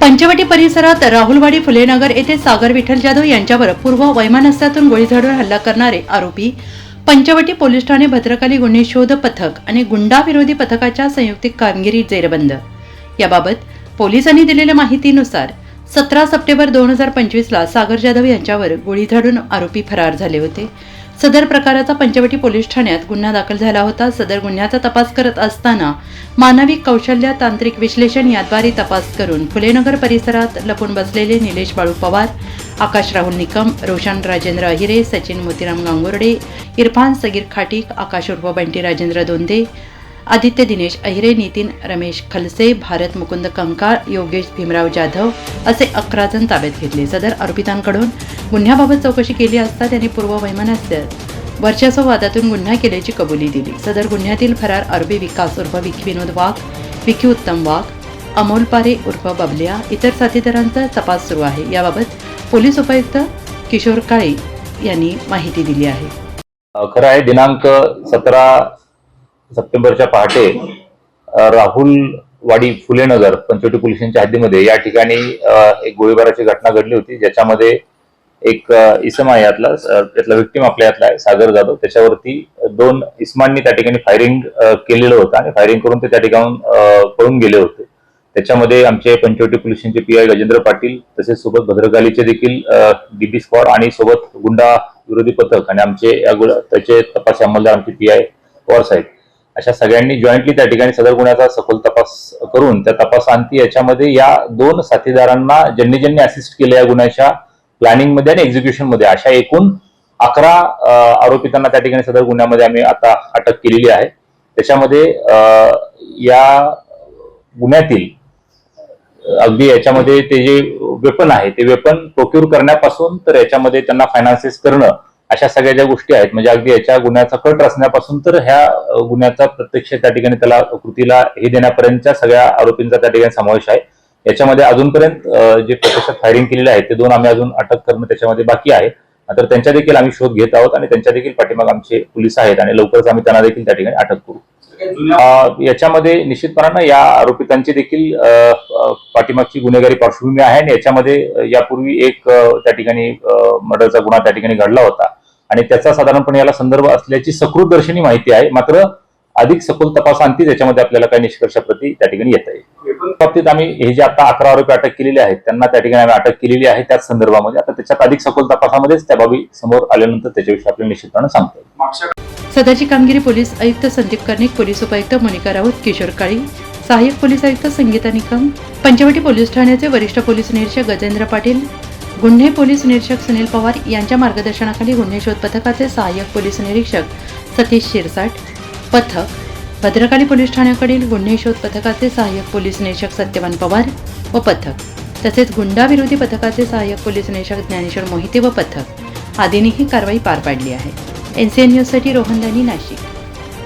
पंचवटी परिसरात राहुलवाडी फुलेनगर येथे सागर विठ्ठल जाधव यांच्यावर पूर्व वैमानस्यातून गोळी झाडून हल्ला करणारे आरोपी पंचवटी पोलीस ठाणे भद्रकाली गुन्हे शोध पथक आणि गुंडा विरोधी पथकाच्या संयुक्तिक कामगिरी जेरबंद. याबाबत पोलिसांनी दिलेल्या माहितीनुसार सतरा सप्टेंबर दोन हजार पंचवीसला सागर जाधव यांच्यावर गोळी झाडून आरोपी फरार झाले होते. सदर प्रकाराचा पंचवटी पोलीस ठाण्यात गुन्हा दाखल झाला होता. सदर गुन्ह्याचा तपास करत असताना मानवी कौशल्य तांत्रिक विश्लेषण याद्वारे तपास करून फुलेनगर परिसरात लपून बसलेले निलेश बाळू पवार आकाश राहुल निकम रोशन राजेंद्र अहिरे सचिन मोतीराम गांगुर्डे इरफान सगीर खाटीक आकाश उर्फ बंटी राजेंद्र दोंदे आदित्य दिनेश अहिरे नितीन रमेश खलसे भारत मुकुंद कंकाळ योगेश भीमराव जाधव असे अकरा जण ताब्यात घेतले. सदर आरोपितांकडून गुन्ह्याबाबत चौकशी केली असता त्यांनी पूर्व वैमनस्य वर्चस्व वादातून गुन्हा केल्याची कबुली दिली. सदर गुन्ह्यातील फरार आरोपी विकास उर्फ विकी विनोद वाघ विकी उत्तम वाघ अमोल पारे उर्फ बबलिया इतर साथीदारांचा तपास सुरू आहे. याबाबत पोलीस उपायुक्त किशोर काळे यांनी माहिती दिली आहे. खरं आहे दिनांक सतरा सप्टेंबरच्या पहाटे राहुल वाडी फुलेनगर पंचवटी पोलिसांच्या हद्दीमध्ये या ठिकाणी एक गोळीबाराची घटना घडली होती ज्याच्यामध्ये एक इसम आहे यातला त्यातला विक्टीम आपल्या यातला आहे सागर जाधव. त्याच्यावरती दोन इस्मांनी त्या ठिकाणी फायरिंग केलेलं होतं आणि फायरिंग करून ते त्या ठिकाणून पळून गेले होते. त्याच्यामध्ये आमचे पंचवटी पोलिसांचे पी आय गजेंद्र पाटील तसेच सोबत भद्रकालीचे देखील डीबी स्क्वॉड आणि सोबत गुंडा विरोधी पथक आणि आमचे या त्याचे तपास अंमलदार आमचे पी आय पवार साहेब. अशा सगळ्यांनी जॉईंटली त्या ठिकाणी सदर गुन्ह्याचा सखोल तपास करून त्या तपासांती याच्यामध्ये या दोन साथीदारांना ज्यांनी ज्यांनी असिस्ट केले या गुन्ह्याच्या प्लॅनिंगमध्ये आणि एक्झिक्युशनमध्ये. अशा एकूण अकरा आरोपितांना त्या ठिकाणी सदर गुन्ह्यामध्ये आम्ही आता अटक केलेली आहे. त्याच्यामध्ये या गुन्ह्यातील अगदी याच्यामध्ये ते जे वेपन आहे ते वेपन प्रोक्यूर करण्यापासून तर याच्यामध्ये त्यांना फायनान्सेस करणं अशा सगळ्या ज्या गोष्टी आहेत म्हणजे अगदी याच्या गुन्ह्याचा कट रचण्यापासून तर ह्या गुन्ह्याचा प्रत्यक्ष त्या ठिकाणी त्याला कृतीला हे देण्यापर्यंतच्या सगळ्या आरोपींचा त्या ठिकाणी समावेश आहे. याच्यामध्ये अजूनपर्यंत जे प्रत्यक्षात फायरिंग केलेले आहेत ते दोन आम्ही अजून अटक करणं त्याच्यामध्ये बाकी आहे. तर त्यांच्या देखील आम्ही शोध घेत आहोत आणि त्यांच्या देखील पाठीमाग आमचे पोलीस आहेत आणि लवकरच आम्ही त्यांना देखील त्या ठिकाणी अटक करू. अ, याच्यामध्ये निश्चितपणानं या आरोपितांची देखील पाठीमागची गुन्हेगारी पार्श्वभूमी आहे आणि याच्यामध्ये यापूर्वी एक त्या ठिकाणी मर्डरचा गुन्हा त्या ठिकाणी घडला होता. आणि त्याचा साधारणपणे याला संदर्भ असल्याची सकृत दर्शनी माहिती आहे. मात्र अधिक सखोल तपासांतीच त्याच्यामध्ये आपल्याला काही निष्कर्षाप्रती त्या ठिकाणी येत आहे बाबतीत आम्ही हे जे आता अकरा आरोपी अटक केलेले आहेत त्यांना त्या ठिकाणी आम्ही अटक केलेली आहे त्याच संदर्भामध्ये. आता त्याच्यात अधिक सखोल तपासामध्येच त्या बाबी समोर आल्यानंतर त्याच्याविषयी आपल्याला निश्चितपणे सांगतो. सदरची कामगिरी पोलीस आयुक्त संदीप कर्णिक पोलीस उपायुक्त मोनिका राऊत किशोर काळी सहाय्यक पोलीस आयुक्त संगीता निकम पंचवटी पोलीस ठाण्याचे वरिष्ठ पोलीस निरीक्षक गजेंद्र पाटील गुन्हे पोलीस निरीक्षक सुनील पवार यांच्या मार्गदर्शनाखाली गुन्हे शोध पथकाचे सहाय्यक पोलीस निरीक्षक सतीश शिरसाट पथक. भद्रकाली पोलीस ठाण्याकडील गुन्हे शोध पथकाचे सहाय्यक पोलीस निरीक्षक सत्यवान पवार व पथक तसेच गुंडाविरोधी पथकाचे सहाय्यक पोलीस निरीक्षक ज्ञानेश्वर मोहिते व पथक. आदींनी ही कारवाई पार पाडली आहे. एन सी एन न्यूजसाठी रोहन दानी नाशिक.